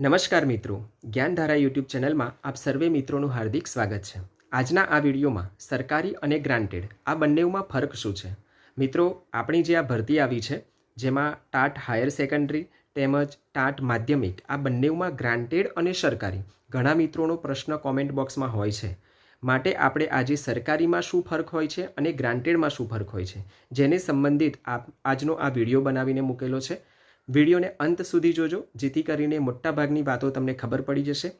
નમસ્કાર મિત્રો, જ્ઞાનધારા યુટ્યુબ ચેનલમાં આપ સર્વે મિત્રોનું હાર્દિક સ્વાગત છે. આજના આ વિડીયોમાં સરકારી અને ગ્રાન્ટેડ, આ બંનેમાં ફરક શું છે? મિત્રો, આપણી જે આ ભરતી આવી છે, જેમાં ટાટ હાયર સેકન્ડરી તેમજ ટાટ માધ્યમિક, આ બંનેમાં ગ્રાન્ટેડ અને સરકારી, ઘણા મિત્રોનો પ્રશ્ન કોમેન્ટ બોક્સમાં હોય છે. માટે આપણે આજે સરકારીમાં શું ફરક હોય છે અને ગ્રાન્ટેડમાં શું ફરક હોય છે, જેને સંબંધિત આજનો આ વીડિયો બનાવીને મૂકેલો છે. વિડીયોને અંત સુધી જોજો, જેથી કરીને મોટાભાગની વાતો તમને ખબર પડી જશે.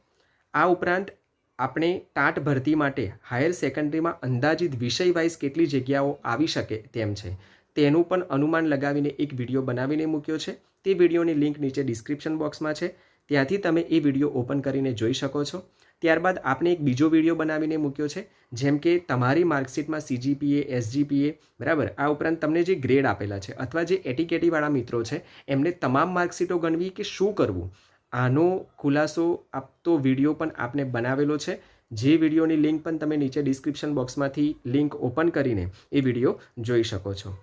આ ઉપરાંત, આપણે ટાટ ભરતી માટે હાયર સેકન્ડરીમાં અંદાજિત વિષય વાઇઝ કેટલી જગ્યાઓ આવી શકે તેમ છે. તેનું પણ અનુમાન લગાવીને એક વીડિયો બનાવીને મૂક્યો છે. તે વિડીયોની લિંક નીચે ડિસ્ક્રિપ્શન બોક્સમાં છે. ત્યાંથી તમે એ વીડિયો ઓપન કરીને જોઈ શકો છો. ત્યારબાદ આપણે એક બીજો વીડિયો બનાવીને મૂક્યો છે, જેમ કે તમારી માર્કશીટમાં સીજીપીએ એસજીપીએ બરાબર? આ ઉપરાંત તમને જે ગ્રેડ આપેલા છે અથવા જે એટીકેટીવાળા મિત્રો છે, એમને તમામ માર્કશીટો ગણવી કે શું કરવું? આનો ખુલાસો આપતો વીડિયો પણ આપને બનાવેલો છે. જે વિડીયોની લિંક પણ તમે નીચે ડિસ્ક્રિપ્શન બોક્સમાંથી લિંક ઓપન કરીને એ વીડિયો જોઈ શકો છો.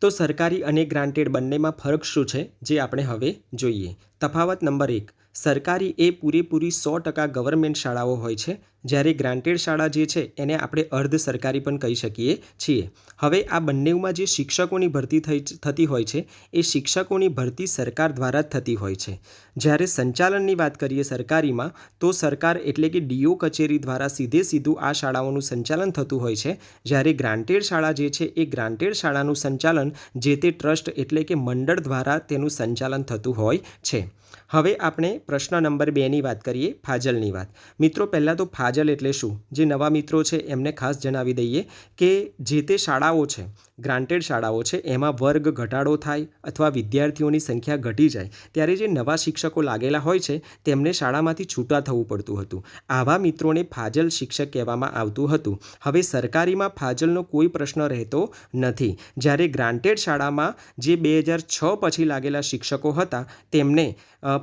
તો સરકારી અને ગ્રાન્ટેડ બંનેમાં ફરક શું છે, જે આપણે હવે જોઈએ. તફાવત નંબર એક સરકારી એ પૂરેપૂરી સો ટકા ગવર્મેન્ટ શાળાઓ હોય છે, જ્યારે ગ્રાન્ટેડ શાળા જે છે, એને આપણે અર્ધ સરકારી પણ કહી શકીએ છીએ. હવે આ બંનેમાં જે શિક્ષકોની ભરતી થઈ થતી હોય છે, એ શિક્ષકોની ભરતી સરકાર દ્વારા જ થતી હોય છે. જ્યારે સંચાલનની વાત કરીએ સરકારીમાં, તો સરકાર એટલે કે ડીઓ કચેરી દ્વારા સીધે સીધું આ શાળાઓનું સંચાલન થતું હોય છે. જ્યારે ગ્રાન્ટેડ શાળા જે છે, એ ગ્રાન્ટેડ શાળાનું સંચાલન, જે તે ટ્રસ્ટ એટલે કે મંડળ દ્વારા તેનું સંચાલન થતું હોય છે. હવે આપણે પ્રશ્ન નંબર બેની વાત કરીએ, ફાજલની વાત. મિત્રો, પહેલાં તો ફાજલ એટલે શું? જે નવા મિત્રો છે, એમને ખાસ જણાવી દઈએ કે જે તે શાળાઓ છે ગ્રાન્ટેડ શાળાઓ છે, એમાં વર્ગ ઘટાડો થાય અથવા વિદ્યાર્થીઓની સંખ્યા ઘટી જાય, ત્યારે જે નવા શિક્ષકો લાગેલા હોય છે, તેમને શાળામાંથી છૂટા થવું પડતું હતું. આવા મિત્રોને ફાજલ શિક્ષક કહેવામાં આવતું હતું. હવે સરકારીમાં ફાજલનો કોઈ પ્રશ્ન રહેતો નથી. જ્યારે ગ્રાન્ટેડ શાળામાં જે બે હજાર છ પછી લાગેલા શિક્ષકો હતા, તેમને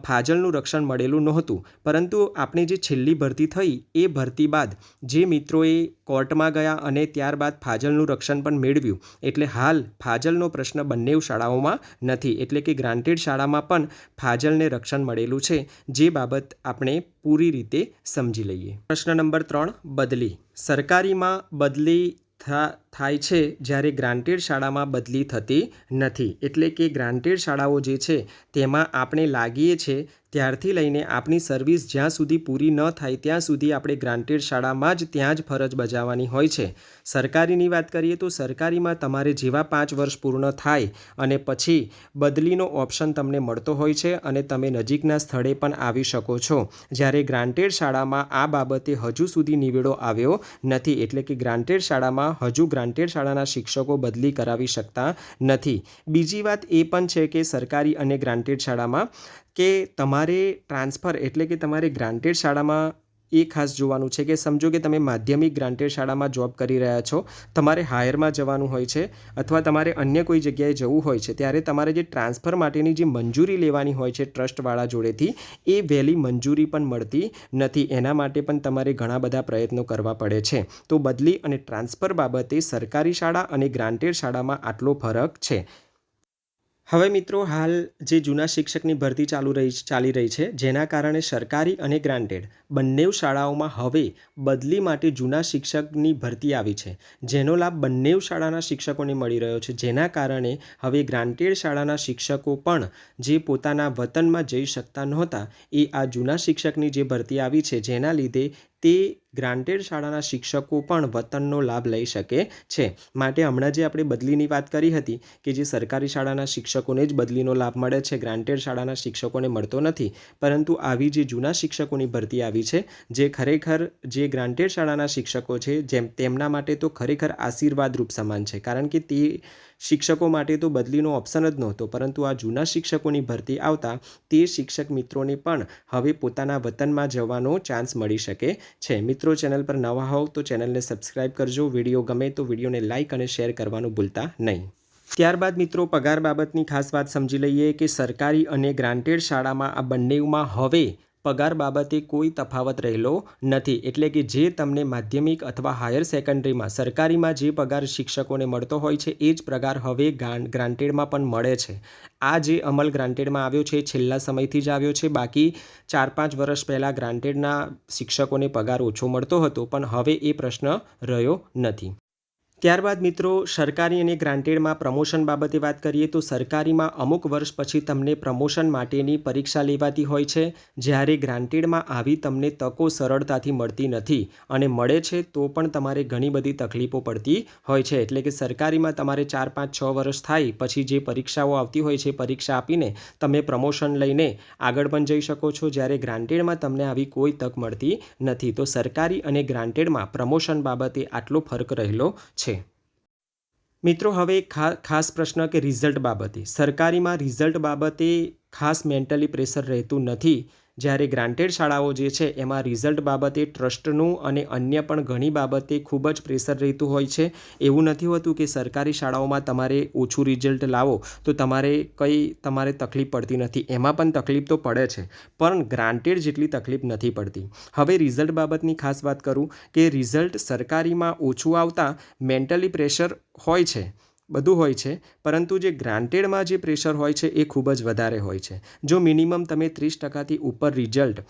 ફાજલનું રક્ષણ મળેલું નહોતું, પરંતુ આપણે જે છેલ્લી ભરતી થઈ, એ ભરતી બાદ જે મિત્રોએ કોર્ટમાં ગયા અને ત્યારબાદ ફાજલનું રક્ષણ પણ મેળવ્યું, એટલે હાલ ફાજલનો પ્રશ્ન બંને શાળાઓમાં નથી, એટલે કે ગ્રાન્ટેડ શાળામાં પણ ફાજલને રક્ષણ મળેલું છે, જે બાબત આપણે પૂરી રીતે સમજી લઈએ. પ્રશ્ન નંબર ત્રણ, બદલી. સરકારીમાં બદલી થાય છે જ્યારે ગ્રાન્ટેડ શાળામાં બદલી થતી નથી. એટલે કે ગ્રાન્ટેડ શાળાઓ જે છે, તેમાં આપણે લાગીએ છીએ ત્યારથી લઈને આપની સર્વિસ જ્યાં સુધી પૂરી ન થાય ત્યાં સુધી આપણે ગ્રાન્ટેડ શાળામાં જ ત્યાં જ ફરજ બજાવવાની હોય છે. સરકારીની વાત કરીએ તો સરકારીમાં તમારે જેવા પાંચ વર્ષ પૂર્ણ થાય અને પછી બદલીનો ઓપ્શન તમને મળતો હોય છે અને તમે નજીકના સ્થળે પણ આવી શકો છો. જ્યારે ગ્રાન્ટેડ શાળામાં આ બાબતે હજુ સુધી નિવેડો આવ્યો નથી એટલે કે ગ્રાન્ટેડ શાળામાં હજુ ગ્રાન્ટેડ શાળાના શિક્ષકો બદલી કરાવી શકતા નથી. બીજી વાત એ પણ છે કે સરકારી અને ગ્રાન્ટેડ શાળામાં કે તમારે ટ્રાન્સફર એટલે કે તમારે ગ્રાન્ટેડ શાળામાં એ ખાસ જોવાનું છે કે સમજો કે તમે માધ્યમિક ગ્રાન્ટેડ શાળામાં જોબ કરી રહ્યા છો, તમારે હાયરમાં જવાનું હોય છે અથવા તમારે અન્ય કોઈ જગ્યાએ જવું હોય છે, ત્યારે તમારે જે ટ્રાન્સફર માટેની જે મંજૂરી લેવાની હોય છે ટ્રસ્ટવાળા જોડેથી, એ વહેલી મંજૂરી પણ મળતી નથી. એના માટે પણ તમારે ઘણા બધા પ્રયત્નો કરવા પડે છે. તો બદલી અને ટ્રાન્સફર બાબતે સરકારી શાળા અને ગ્રાન્ટેડ શાળામાં આટલો ફરક છે. હવે મિત્રો, હાલ જે જૂના શિક્ષકની ભરતી ચાલુ રહી ચાલી રહી છે, જેના કારણે સરકારી અને ગ્રાન્ટેડ બંને શાળાઓમાં હવે બદલી માટે જૂના શિક્ષકની ભરતી આવી છે. જેનો લાભ બંને શાળાના શિક્ષકોને મળી રહ્યો છે. જેના કારણે હવે ગ્રાન્ટેડ શાળાના શિક્ષકો પણ જે પોતાના વતનમાં જઈ શકતા નહોતા, એ આ જૂના શિક્ષકની જે ભરતી આવી છે, જેના લીધે તે ગ્રાન્ટેડ શાળાના શિક્ષકો પણ વતનનો લાભ લઈ શકે છે. માટે હમણાં જે આપણે બદલીની વાત કરી હતી કે જે સરકારી શાળાના શિક્ષકોને જ બદલીનો લાભ મળે છે ગ્રાન્ટેડ શાળાના શિક્ષકોને મળતો નથી, પરંતુ આવી જે જૂના શિક્ષકોની ભરતી આવી છે, જે ખરેખર જે ગ્રાન્ટેડ શાળાના શિક્ષકો છે, જેમ તેમના માટે તો ખરેખર આશીર્વાદરૂપ સમાન છે. કારણ કે તે શિક્ષકો માટે તો બદલીનો ઓપ્શન જ નહોતો, પરંતુ આ જૂના શિક્ષકોની ભરતી આવતા તે શિક્ષક મિત્રોને પણ હવે પોતાના વતનમાં જવાનો ચાન્સ મળી શકે છે. મિત્રો ચેનલ પર નવા હોવ તો ચેનલને સબસ્ક્રાઇબ કરજો. વીડિયો ગમે તો વિડીયોને લાઇક અને શેર કરવાનું ભૂલતા નહીં. ત્યારબાદ મિત્રો, પગાર બાબતની ખાસ વાત સમજી લઈએ કે સરકારી અને ગ્રાન્ટેડ શાળામાં આ બંનેમાં હવે પગાર બાબતે કોઈ તફાવત રહેલો નથી. એટલે કે જે તમને માધ્યમિક અથવા હાયર સેકન્ડરીમાં, સરકારીમાં જે પગાર શિક્ષકોને મળતો હોય છે, એ જ પગાર હવે ગ્રાન્ટેડમાં પણ મળે છે. આ જે અમલ ગ્રાન્ટેડમાં આવ્યો છે, છેલ્લા સમયથી જ આવ્યો છે. બાકી ચાર પાંચ વર્ષ પહેલાં ગ્રાન્ટેડના શિક્ષકોને પગાર ઓછો મળતો હતો, પણ હવે એ પ્રશ્ન રહ્યો નથી. ત્યારબાદ મિત્રો, સરકારી અને ગ્રાન્ટેડમાં પ્રમોશન બાબતે વાત કરીએ તો સરકારીમાં અમુક વર્ષ પછી તમને પ્રમોશન માટેની પરીક્ષા લેવાતી હોય છે. જ્યારે ગ્રાન્ટેડમાં આવી તમને તકો સરળતાથી મળતી નથી અને મળે છે તો પણ તમારે ઘણી બધી તકલીફો પડતી હોય છે. એટલે કે સરકારીમાં તમારે ચાર, પાંચ, છ વર્ષ થાય પછી જે પરીક્ષાઓ આવતી હોય છે, પરીક્ષા આપીને તમે પ્રમોશન લઈને આગળ પણ જઈ શકો છો. જ્યારે ગ્રાન્ટેડમાં તમને આવી કોઈ તક મળતી નથી. તો સરકારી અને ગ્રાન્ટેડમાં પ્રમોશન બાબતે આટલો ફરક રહેલો છે. મિત્રો, હવે ખાસ પ્રશ્ન કે રિઝલ્ટ બાબતે. સરકારીમાં રિઝલ્ટ બાબતે ખાસ મેન્ટલી પ્રેશર રહેતું નથી. જ્યારે ગ્રાન્ટેડ શાળાઓ જે છે, એમાં રિઝલ્ટ બાબતે ટ્રસ્ટનું અને અન્ય પણ ઘણી બાબતે ખૂબ જ પ્રેશર રહેતું હોય છે. એવું નથી હોતું કે સરકારી શાળાઓમાં તમારે ઓછું રિઝલ્ટ લાવો તો તમારે કંઈ તમારે તકલીફ પડતી નથી. એમાં પણ તકલીફ તો પડે છે, પણ ગ્રાન્ટેડ જેટલી તકલીફ નથી પડતી. હવે રિઝલ્ટ બાબતની ખાસ વાત કરું કે રિઝલ્ટ સરકારીમાં ઓછું આવતા મેન્ટલી પ્રેશર હોય છે. બધું હોય છે, પરંતુ જે ગ્રાન્ટેડમાં જે પ્રેશર હોય છે એ ખૂબ જ વધારે હોય છે. જો મિનિમમ તમે ત્રીસ ટકાથી ઉપર રિઝલ્ટ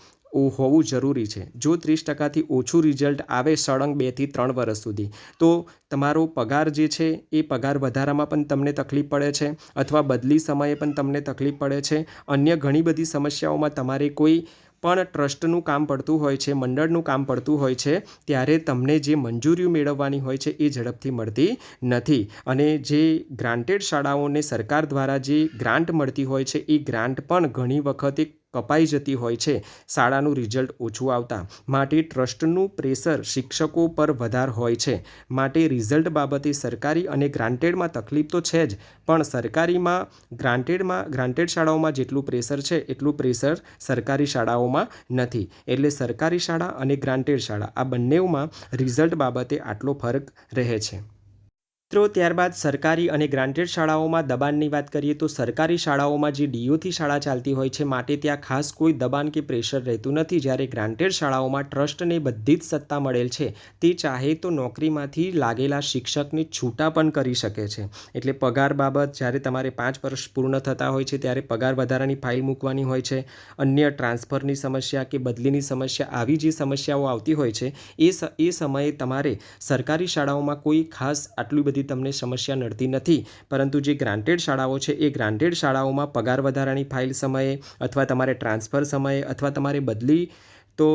હોવું જરૂરી છે, જો ત્રીસ ટકાથી ઓછું રિઝલ્ટ આવે સળંગ બેથી ત્રણ વર્ષ સુધી, તો તમારો પગાર જે છે એ પગાર વધારામાં પણ તમને તકલીફ પડે છે અથવા બદલી સમયે પણ તમને તકલીફ પડે છે. અન્ય ઘણી બધી સમસ્યાઓમાં તમારે કોઈ પણ ટ્રસ્ટનું કામ પડતું હોય છે, મંડળનું કામ પડતું હોય છે, ત્યારે તમને જે મંજૂરીઓ મેળવવાની હોય છે એ ઝડપથી મળતી નથી. અને જે ગ્રાન્ટેડ શાળાઓને સરકાર દ્વારા જે ગ્રાન્ટ મળતી હોય છે, એ ગ્રાન્ટ પણ ઘણી વખતે કપાઈ જતી હોય છે. શાળાનું રિઝલ્ટ ઓછું આવતા માટે ટ્રસ્ટનું પ્રેશર શિક્ષકો પર વધાર હોય છે. માટે રિઝલ્ટ બાબતે સરકારી અને ગ્રાન્ટેડમાં તકલીફ તો છે જ, પણ સરકારીમાં ગ્રાન્ટેડમાં ગ્રાન્ટેડ શાળાઓમાં જેટલું પ્રેશર છે, એટલું પ્રેશર સરકારી શાળાઓમાં નથી. એટલે સરકારી શાળા અને ગ્રાન્ટેડ શાળા આ બંનેઓમાં રિઝલ્ટ બાબતે આટલો ફરક રહે છે. મિત્રો, ત્યારબાદ સરકારી અને ગ્રાન્ટેડ શાળાઓમાં દબાણની વાત કરીએ તો સરકારી શાળાઓમાં જે ડીઓથી શાળા ચાલતી હોય છે, માટે ત્યાં ખાસ કોઈ દબાણ કે પ્રેશર રહેતું નથી. જ્યારે ગ્રાન્ટેડ શાળાઓમાં ટ્રસ્ટને બધી જ સત્તા મળેલ છે, તે ચાહે તો નોકરીમાંથી લાગેલા શિક્ષકને છૂટા પણ કરી શકે છે. એટલે પગાર બાબત જ્યારે તમારે પાંચ વર્ષ પૂર્ણ થતા હોય છે, ત્યારે પગાર વધારાની ફાઇલ મૂકવાની હોય છે. અન્ય ટ્રાન્સફરની સમસ્યા કે બદલીની સમસ્યા, આવી જે સમસ્યાઓ આવતી હોય છે, એ એ સમયે તમારે સરકારી શાળાઓમાં કોઈ ખાસ આટલી બધી તમને સમસ્યા નડતી નથી. પરંતુ જે ગ્રાન્ટેડ શાળાઓ છે, એ ગ્રાન્ટેડ શાળાઓમાં પગાર વધારાની ફાઇલ સમયે અથવા તમારે ટ્રાન્સફર સમયે અથવા તમારે બદલી તો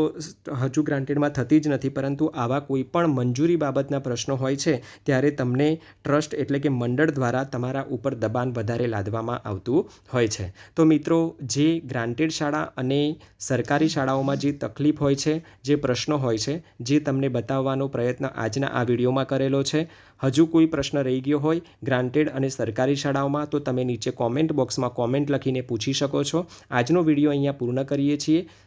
હજુ ગ્રાન્ટેડમાં થતી જ નથી, પરંતુ આવા કોઈ પણ મંજૂરી બાબતના પ્રશ્નો હોય છે, ત્યારે તમને ટ્રસ્ટ એટલે કે મંડળ દ્વારા તમારા ઉપર દબાણ વધારે લાદવામાં આવતું હોય છે. તો મિત્રો, જે ગ્રાન્ટેડ શાળા અને સરકારી શાળાઓમાં જે તકલીફ હોય છે, જે પ્રશ્નો હોય છે, જે તમને બતાવવાનો પ્રયત્ન આજના આ વિડીયોમાં કરેલો છે, હજુ કોઈ પ્રશ્ન રહી ગયો હોય ગ્રાન્ટેડ અને સરકારી શાળાઓમાં, તો તમે નીચે કોમેન્ટ બોક્સમાં કોમેન્ટ લખીને પૂછી શકો છો. આજનો વીડિયો અહીંયા પૂર્ણ કરીએ છીએ.